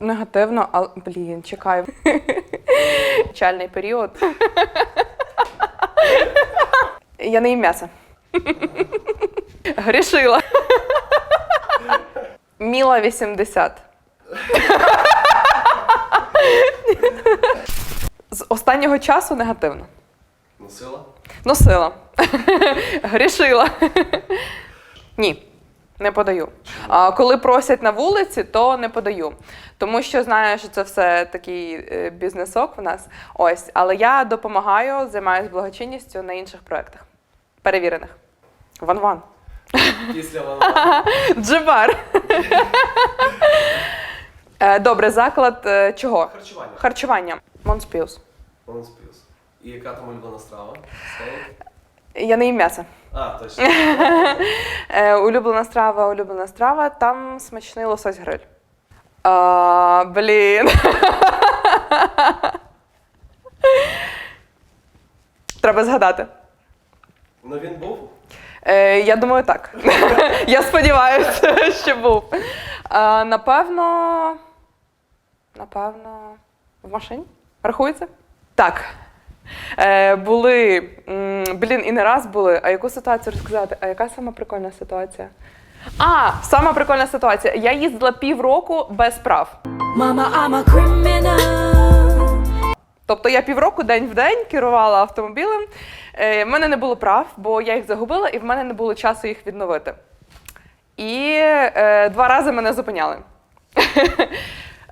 Негативно, але блін, чекай. Печальний період. Я не їм м'ясо. Грішила. Міла 80. З останнього часу негативно. Носила? Носила. Грішила. Ні, не подаю. А коли просять на вулиці, то не подаю. Тому що знаю, що це все такий е, бізнесок в нас. Ось, але я допомагаю, займаюся благочинністю на інших проєктах. Перевірених. Ван-ван. Після вона. Джибар. Е, Добре, заклад е, чого? Харчування. Харчування. Монспіус. Монспіус. І яка там улюблена страва? Стейк? Я не їм м'ясо. А, точно. Е, улюблена страва, улюблена страва. Там смачний лосось гриль. А, блін. Треба згадати. Ну він був. Е, я думаю, так. я сподіваюся, що був. А, напевно. Напевно, в машині? Рахується? Так. Е, були. м, Блін, і не раз були. А яку ситуацію розказати? А яка сама прикольна ситуація? А, сама прикольна ситуація. Я їздила півроку без прав. Mama, I'm a criminal. Тобто я півроку день в день керувала автомобілем. Е, в мене не було прав, бо я їх загубила, і в мене не було часу їх відновити. І е, два рази мене зупиняли.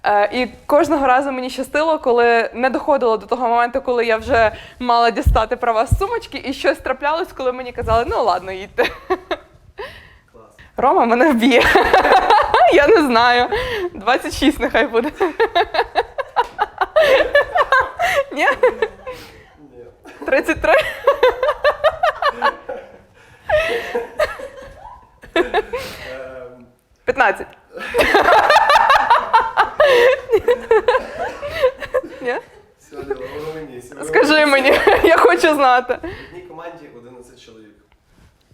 Е, і кожного разу мені щастило, коли не доходило до того моменту, коли я вже мала дістати права з сумочки, і щось траплялось, коли мені казали, ну ладно, їдьте. Клас. Рома мене вб'є. Я не знаю. 26 нехай буде. Ні? Ні. 33? Ем, 15. Ні? Сьогодні воно мені. сьогодні Скажи мені, я хочу знати. В одній команді 11 чоловік.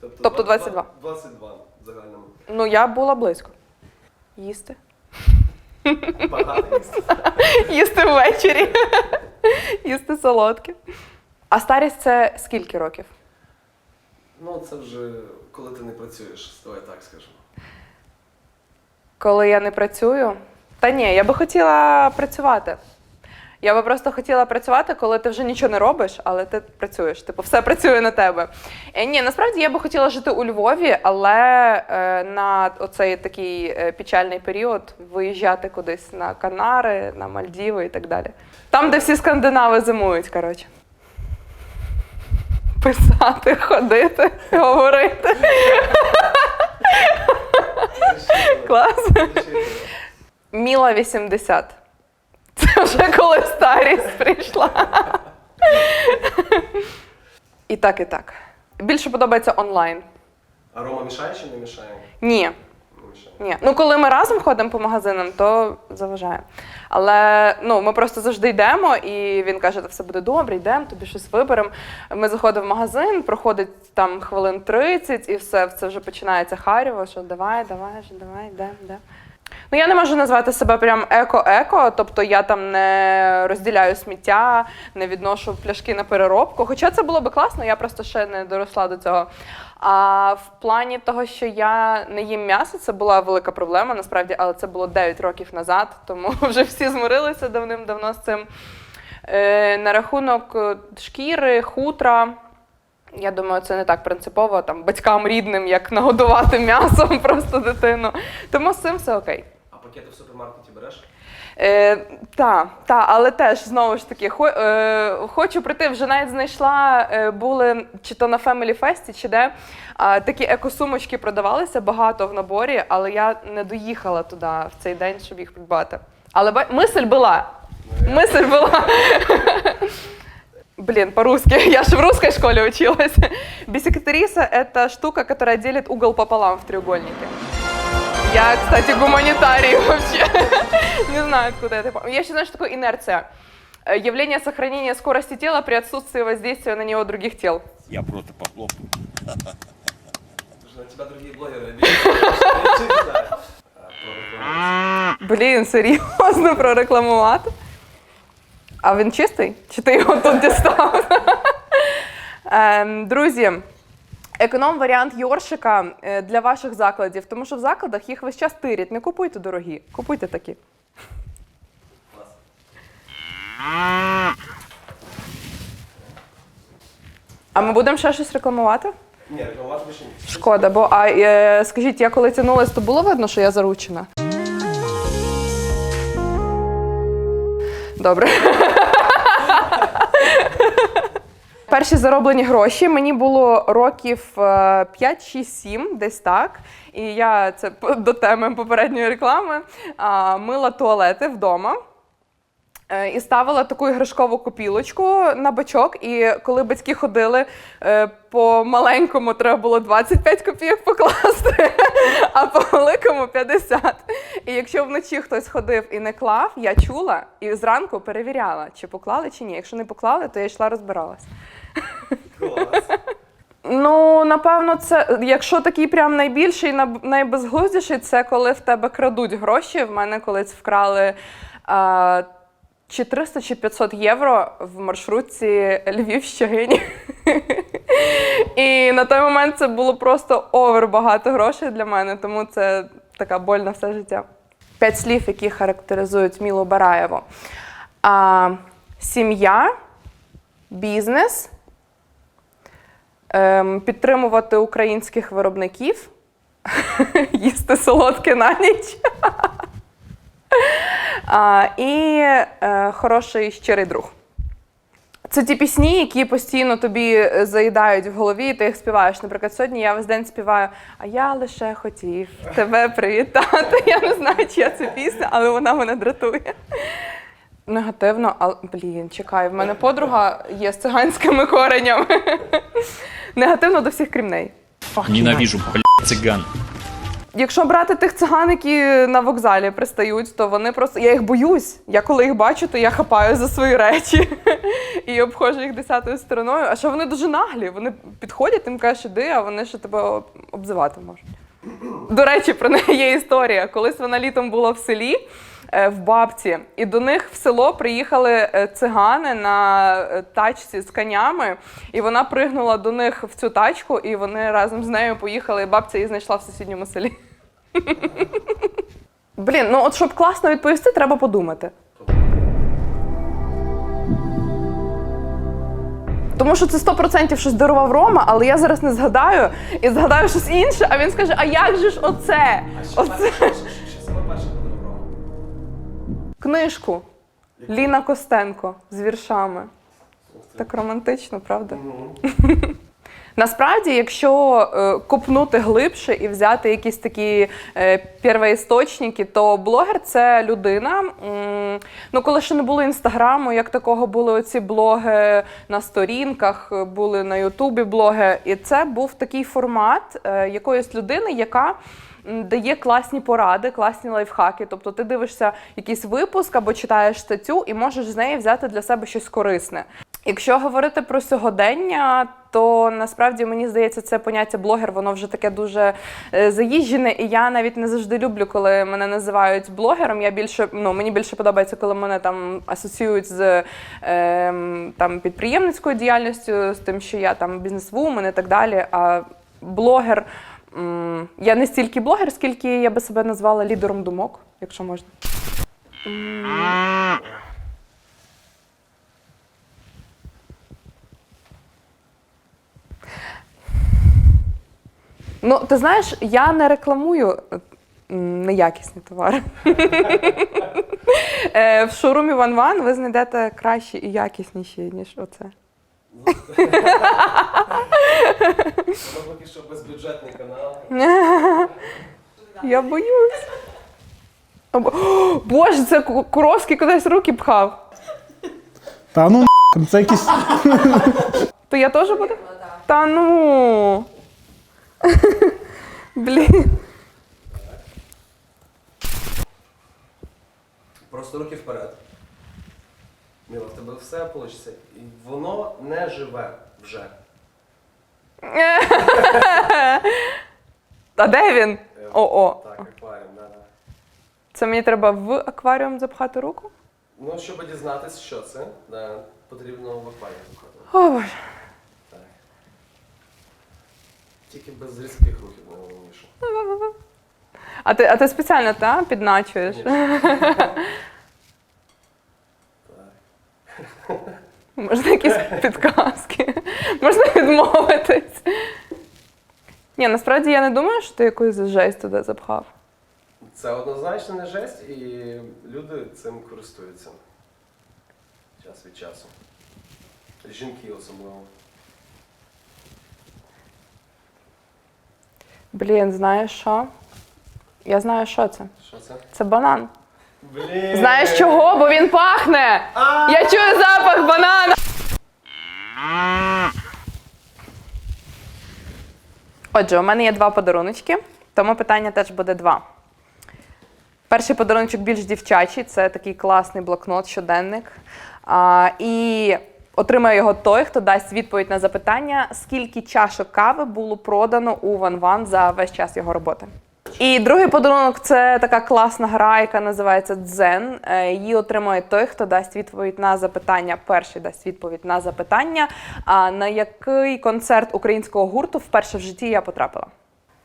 Тобто 22. 22 в загальному. Ну, я була близько. Їсти. Багато місць. Їсти ввечері. Їсти солодке. А старість це скільки років? Ну, це вже коли ти не працюєш, давай так скажемо. Коли я не працюю? Та ні, я би хотіла працювати. Я би просто хотіла працювати, коли ти вже нічого не робиш, але ти працюєш. Типу, все працює на тебе. Е, ні, насправді я би хотіла жити у Львові, але е, на оцей такий е, печальний період виїжджати кудись на Канари, на Мальдіви і так далі. Там, де всі скандинави зимують, коротше. Писати, ходити, говорити. Клас. Міла 80. Вже коли старість прийшла. І так, і так. Більше подобається онлайн. А Рома мішає чи не мішає? Ні. Ні. Ну, коли ми разом ходимо по магазинам, то заважає. Але ну, ми просто завжди йдемо, і він каже, все буде добре, йдемо, тобі щось виберемо. Ми заходимо в магазин, проходить там хвилин 30, і все, це вже починається харіво, що давай, давай, давай, йдемо, йдемо. Ну, я не можу назвати себе прям еко-еко, тобто я там не розділяю сміття, не відношу пляшки на переробку. Хоча це було би класно, я просто ще не доросла до цього. А в плані того, що я не їм м'ясо, це була велика проблема, насправді, але це було 9 років назад, тому вже всі змирилися давним-давно з цим. Е, на рахунок е, шкіри, хутра. Я думаю, це не так принципово там батькам рідним, як нагодувати м'ясом просто дитину. Тому з цим все окей А пакети в супермаркеті береш? Е, та, та, але теж знову ж таки, хо, е, хочу прийти, вже навіть знайшла, е, були чи то на Family Fest, чи де а, такі екосумочки продавалися багато в наборі, але я не доїхала туди в цей день, щоб їх придбати. Але ба- мисль була. Мысль была. Блин, по-русски. Я же в русской школе училась. Бисектриса – это штука, которая делит угол пополам в треугольнике. Я, кстати, гуманитарий вообще. Не знаю, откуда это. пом- Я еще знаю, что такое инерция. Э, Явление сохранения скорости тела при отсутствии воздействия на него других тел. Я просто похлопаю. Слушай, на тебя другие блогеры обидели. Я ничего не знаю. А, прорекламувати. Блін, серйозно прорекламувати. А він чистий? Чи ти його тут дістав? Ем, Друзі, економ-варіант Йоршика е, для ваших закладів, тому що в закладах їх весь час тирять. Не купуйте дорогі, купуйте такі. А ми будемо ще щось рекламувати? Ні, рекламувати більше ні. Шкода, бо а, е, скажіть, я коли тянулась, то було видно, що я заручена? Добре. Перші зароблені гроші мені було років е, 5-6-7, десь так. І я це до теми попередньої реклами мила туалети вдома. Е, І ставила таку іграшкову копілочку на бачок. І коли батьки ходили е, по маленькому, треба було 25 копійок покласти, а по великому 50. І якщо вночі хтось ходив і не клав, я чула і зранку перевіряла, чи поклали, чи ні. Якщо не поклали, то я йшла розбиралась. Ну, напевно, це якщо такий прям найбільший, найбезглуздіший, це коли в тебе крадуть гроші. В мене колись вкрали а, чи 300, чи 500 євро в маршрутці Львів-Щегині. І на той момент це було просто овер багато грошей для мене, тому це така боль на все життя. П'ять слів, які характеризують Мілу Бараєву. А, сім'я, бізнес, підтримувати українських виробників, їсти солодке на ніч. і е, хороший щирий друг. Це ті пісні, які постійно тобі е, заїдають в голові, і ти їх співаєш. Наприклад, сьогодні я весь день співаю, а я лише хотів тебе привітати. Я не знаю, чия це пісня, але вона мене дратує. Негативно, але блін, чекай, в мене подруга є з циганськими коренями. Негативно до всіх крім неї. Ненавижу, блядь, цыган. Якщо брати тих циган, які на вокзалі пристають, то вони просто. Я їх боюсь. Я коли їх бачу, то я хапаю за свої речі і обходжу їх десятою стороною. А що вони дуже наглі? Вони підходять, їм кажуть, іди, а вони ще тебе обзивати можуть. До речі, про неї є історія. Колись вона літом була в селі в бабці, і до них в село приїхали е, цигани на е, тачці з конями, і вона пригнула до них в цю тачку, і вони разом з нею поїхали, і бабця її знайшла в сусідньому селі. Блін, ну от щоб класно відповісти, треба подумати. Тому що це 100% щось дарував Рома, але я зараз не згадаю і згадаю щось інше, а він скаже: а як же ж оце? А що Оце книжку Ліна Костенко з віршами. Так романтично, правда? Насправді, якщо е, копнути глибше і взяти якісь такі е, первоісточники, то блогер це людина. ну, коли ще не було інстаграму, як такого були оці блоги на сторінках, е, були на Ютубі блоги. І це був такий формат якоїсь людини, яка. Дає класні поради, класні лайфхаки. Тобто ти дивишся якийсь випуск або читаєш статтю і можеш з неї взяти для себе щось корисне. Якщо говорити про сьогодення, то насправді мені здається, це поняття блогер, воно вже таке дуже е, заїжджене, і я навіть не завжди люблю, коли мене називають блогером. Я більше ну мені більше подобається, коли мене там асоціюють з е, там підприємницькою діяльністю, з тим, що я там бізнесвумен і так далі. А блогер. Я не стільки блогер, скільки я би себе назвала лідером думок, якщо можна. Ну, ти знаєш, я не рекламую неякісні товари. Е, В шоурумі Ван Ван ви знайдете кращі і якісніші, ніж оце. Це поки що безбюджетний канал. Я боюсь. О, Боже, це Ку- Куровський кудись руки пхав. Та ну це якісь. То я теж буду? Та ну. Блін. Просто руки вперед. Міла, в тебе все вийде. І воно не живе вже. А де він? Е, О-о. Так, акваріум, да. Це мені треба в акваріум запхати руку? Ну, щоб дізнатися, що це, да, потрібно в акваріум виходити. О, Боже. Так. Тільки без різких рухів найголовніше. А ти, а ти спеціально та, підначуєш? Можна якісь підказки? Можна відмовитись? Ні, насправді я не думаю, що ти якусь жесть туди запхав. Це однозначно не жесть, і люди цим користуються. Час від часу. Жінки особливо. Блін, знаєш що? Я знаю, що це. Що це? Це банан. Блін! Знаєш чого? Бо він пахне! Я чую запах банана! Отже, у мене є два подаруночки, тому питання теж буде два. Перший подаруночок більш дівчачий, це такий класний блокнот, щоденник. А, і отримає його той, хто дасть відповідь на запитання, скільки чашок кави було продано у Ван Ван за весь час його роботи. І другий подарунок це така класна гра, яка називається Дзен. Е, Її отримує той, хто дасть відповідь на запитання. Перший дасть відповідь на запитання. А на який концерт українського гурту вперше в житті я потрапила?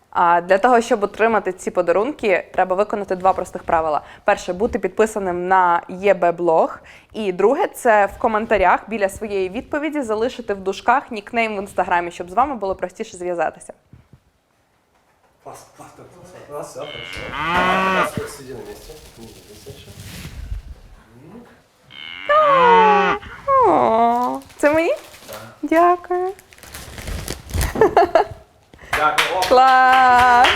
А для того, щоб отримати ці подарунки, треба виконати два простих правила: перше бути підписаним на ЄБ-блог. І друге це в коментарях біля своєї відповіді залишити в дужках нікнейм в інстаграмі, щоб з вами було простіше зв'язатися. Клас, клас, класс, клас, клас, все, хорошо. Сиди на місці. Не двигайся ще. О, це мені? Дякую. Дякую. Клас!